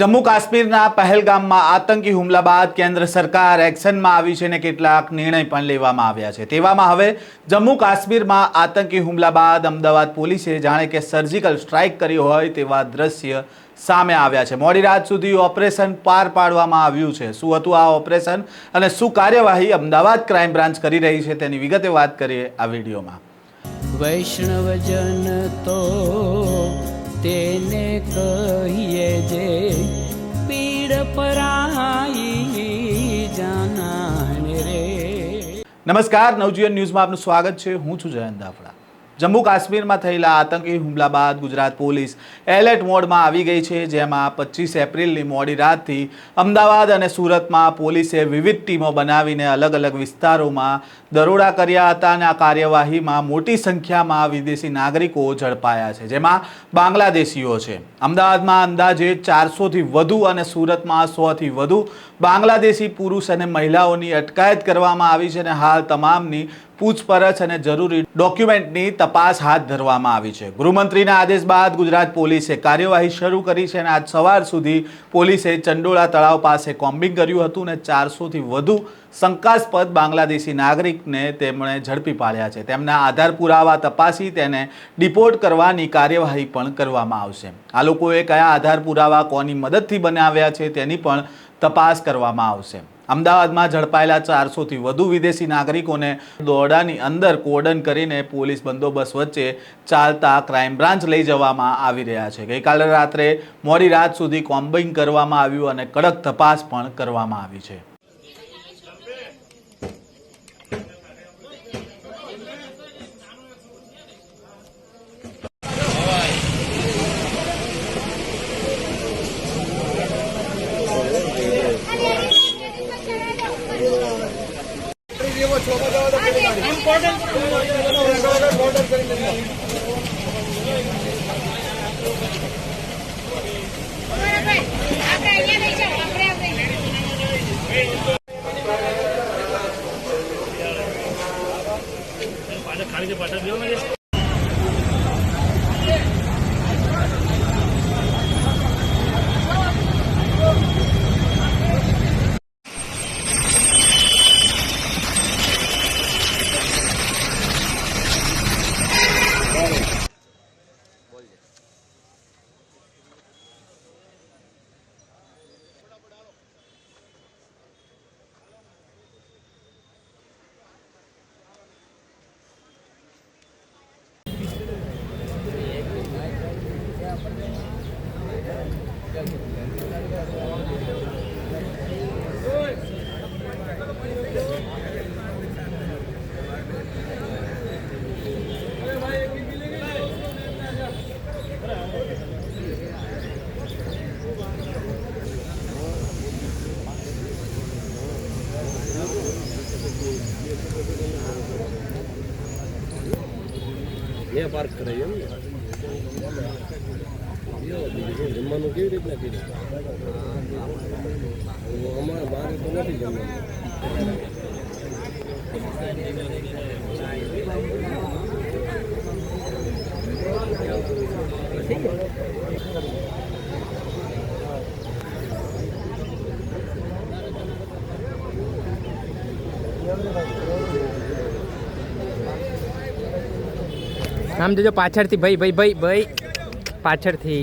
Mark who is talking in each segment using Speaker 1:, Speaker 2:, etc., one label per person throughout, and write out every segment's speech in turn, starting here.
Speaker 1: જમ્મુ કાશ્મીરના પહેલગામમાં આતંકી હુમલા બાદ કેન્દ્ર સરકાર એક્શનમાં આવી છે અને કેટલાક નિર્ણય પણ લેવામાં આવ્યા છે. તેવામાં હવે જમ્મુ કાશ્મીરમાં આતંકી હુમલા બાદ અમદાવાદ પોલીસે જાણે કે સર્જિકલ સ્ટ્રાઇક કરી હોય તેવા દ્રશ્ય સામે આવ્યા છે. મોડી રાત સુધી ઓપરેશન પાર પાડવામાં આવ્યું છે. શું હતું આ ઓપરેશન અને શું કાર્યવાહી અમદાવાદ ક્રાઇમ બ્રાન્ચ કરી રહી છે તેની વિગતે વાત કરીએ આ વિડીયોમાં.
Speaker 2: વૈષ્ણવજન તો તેને કહીએ જે પીડ પરાઈ જાનાને રે.
Speaker 1: નમસ્કાર, નવજીવન ન્યૂઝમાં આપનું સ્વાગત છે. હું છું જયંત દાફડા. જમ્મુ કાશ્મીરમાં થયેલા આતંકી હુમલા બાદ ગુજરાત પોલીસ એલર્ટ મોડમાં આવી ગઈ છે, જેમાં પચીસ એપ્રિલની મોડી રાતથી અમદાવાદ અને સુરતમાં પોલીસે વિવિધ ટીમો બનાવીને અલગ અલગ વિસ્તારોમાં દરોડા કર્યા હતા અને આ કાર્યવાહીમાં મોટી સંખ્યામાં વિદેશી નાગરિકો ઝડપાયા છે, જેમાં બાંગ્લાદેશીઓ છે. અમદાવાદમાં અંદાજે ચારસોથી વધુ અને સુરતમાં સોથી વધુ બાંગ્લાદેશી પુરુષ અને મહિલાઓની અટકાયત કરવામાં આવી છે અને હાલ તમામની પૂછપરછ અને જરૂરી ડોક્યુમેન્ટની તપાસ હાથ ધરવામાં આવી છે. ગૃહમંત્રીના આદેશ બાદ ગુજરાત પોલીસે કાર્યવાહી શરૂ કરી છે અને આજ સવાર સુધી પોલીસે ચંડોળા તળાવ પાસે કોમ્બિંગ કર્યું હતું અને ચારસોથી વધુ શંકાસ્પદ બાંગ્લાદેશી નાગરિકને તેમણે ઝડપી પાડ્યા છે. તેમના આધાર પુરાવા તપાસી તેને ડિપોર્ટ કરવાની કાર્યવાહી પણ કરવામાં આવશે. આ લોકોએ કયા આધાર પુરાવા કોની મદદથી બનાવ્યા છે તેની પણ તપાસ કરવામાં આવશે. અમદાવાદમાં ઝડપાયેલા ચારસોથી વધુ વિદેશી નાગરિકોને દોરડાની અંદર કોર્ડન કરીને પોલીસ બંદોબસ્ત વચ્ચે ચાલતા ક્રાઇમ બ્રાન્ચ લઈ જવામાં આવી રહ્યા છે. ગઈકાલે રાત્રે મોડી રાત સુધી કોમ્બિંગ કરવામાં આવ્યું અને કડક તપાસ પણ કરવામાં આવી છે.
Speaker 3: આપણે અહીંયા લઈ જાઓ આપણે આપણે
Speaker 4: મેં પાર્ક કરાવી એમ ને યો, બીજું શું, જમવાનું કેવી રીતના કર્યું અમારે મારે તો નથી જમવાનું.
Speaker 5: આમ જોજો પાછળથી. ભાઈ ભાઈ ભાઈ ભાઈ. પાછળથી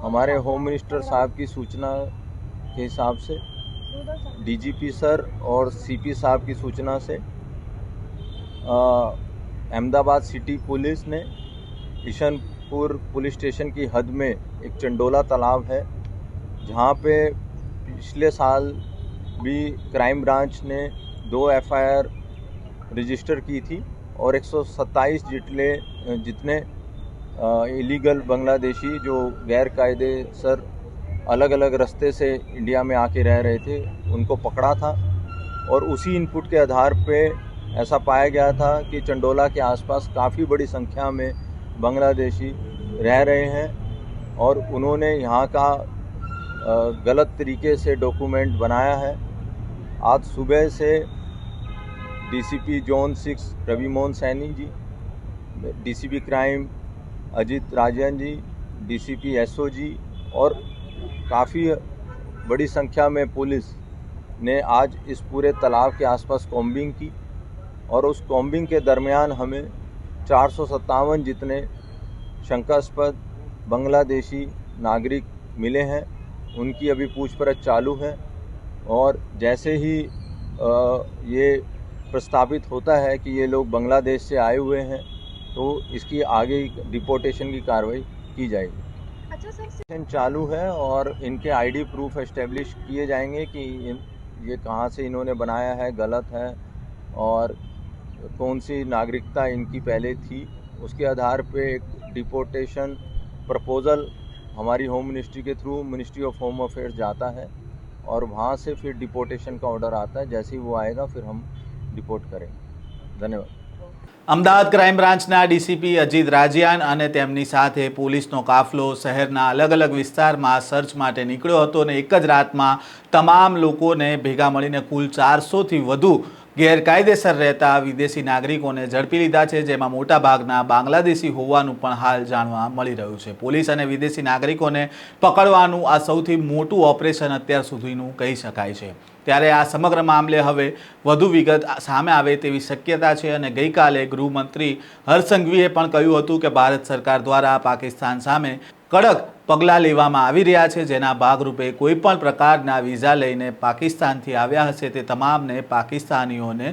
Speaker 6: हमारे होम मिनिस्टर साहब की सूचना के हिसाब से, डीजीपी सर और सीपी साहब की सूचना से अहमदाबाद सिटी पुलिस ने किशनपुर पुलिस स्टेशन की हद में एक चंडोला तालाब है, जहाँ पे पिछले साल भी क्राइम ब्रांच ने दो एफआईआर रजिस्टर की थी। और 127 जितने जितने इलीगल बांग्लादेशी जो गैर कायदे सर अलग अलग रास्ते से इंडिया में आके रह रहे थे, उनको पकड़ा था और उसी इनपुट के आधार पे ऐसा पाया गया था कि चंडोला के आसपास काफ़ी बड़ी संख्या में बांग्लादेशी रह रहे हैं और उन्होंने यहाँ का गलत तरीके से डॉक्यूमेंट बनाया है। आज सुबह से DCP zone six Ravi Mohan Saini ji DCP crime Ajit Rajan ji DCP SO ji और काफ़ी बड़ी संख्या में पुलिस ने आज इस पूरे तालाब के आसपास कॉम्बिंग की और उस कॉम्बिंग के दरमियान हमें चार सौ सत्तावन जितने शंकास्पद बांग्लादेशी नागरिक मिले हैं उनकी अभी पूछपरछ चालू है और जैसे ही अ, ये प्रस्तावित होता है कि ये लोग बांग्लादेश से आए हुए हैं तो इसकी आगे डिपोर्टेशन की कार्रवाई की जाएगी।
Speaker 3: अच्छा सर
Speaker 6: चालू है और इनके आईडी प्रूफ एस्टेब्लिश किए जाएँगे कि इन, ये कहाँ से इन्होंने बनाया है गलत है और कौन सी नागरिकता इनकी पहले थी। उसके आधार पे एक डिपोर्टेशन प्रपोज़ल हमारी होम मिनिस्ट्री के through ministry of home affairs जाता है और वहाँ से फिर डिपोर्टेशन का ऑर्डर आता है। जैसे ही वो आएगा फिर हम રિપોર્ટ કરે. ધન્યવાદ.
Speaker 1: અમદાવાદ ક્રાઇમ બ્રાન્ચના ડીસીપી અજીત રાજીયાન અને તેમની સાથે પોલીસનો કાફલો શહેરના અલગ અલગ વિસ્તારમાં સર્ચ માટે નીકળ્યો હતો અને એક જ રાતમાં તમામ લોકોને ભેગા મળીને કુલ ચારસોથી વધુ ગેરકાયદેસર રહેતા વિદેશી નાગરિકોને ઝડપી લીધા છે, જેમાં મોટાભાગના બાંગ્લાદેશી હોવાનું પણ હાલ જાણવા મળી રહ્યું છે. પોલીસ અને વિદેશી નાગરિકોને પકડવાનું આ સૌથી મોટું ઓપરેશન અત્યાર સુધીનું કહી શકાય છે. ત્યારે આ સમગ્ર મામલે હવે વધુ વિગત સામે આવે તેવી શક્યતા છે અને ગઈકાલે ગૃહમંત્રી હર્ષસંઘવીએ પણ કહ્યું હતું કે ભારત સરકાર દ્વારા પાકિસ્તાન સામે કડક પગલાં લેવામાં આવી રહ્યા છે. જેના ભાગરૂપે કોઈપણ પ્રકારના વિઝા લઈને પાકિસ્તાનથી આવ્યા હશે તે તમામને પાકિસ્તાનીઓને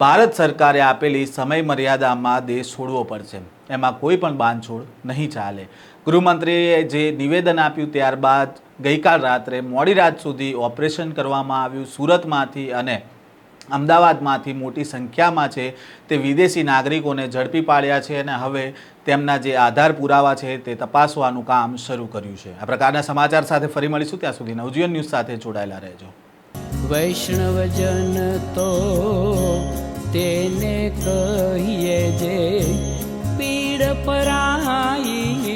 Speaker 1: ભારત સરકારે આપેલી સમય મર્યાદામાં દેશ છોડવો પડશે. એમાં કોઈ પણ બાંધછોડ નહીં ચાલે. ગૃહમંત્રીએ જે નિવેદન આપ્યું ત્યારબાદ ગઈકાલ રાત્રે મોડી રાત સુધી ઓપરેશન કરવામાં આવ્યું સુરતમાંથી અને અમદાવાદમાંથી મોટી સંખ્યામાં છે તે વિદેશી નાગરિકોને ઝડપી પાડ્યા છે અને હવે તેમના જે આધાર પુરાવા છે તે તપાસવાનું કામ શરૂ કર્યું છે. આ પ્રકારના સમાચાર સાથે ફરી મળીશું. ત્યાં સુધી નવજીવન ન્યૂઝ સાથે જોડાયેલા રહેજો.
Speaker 2: વૈષ્ણવજન તો તેને કહીએ જે પીડ પરાઈ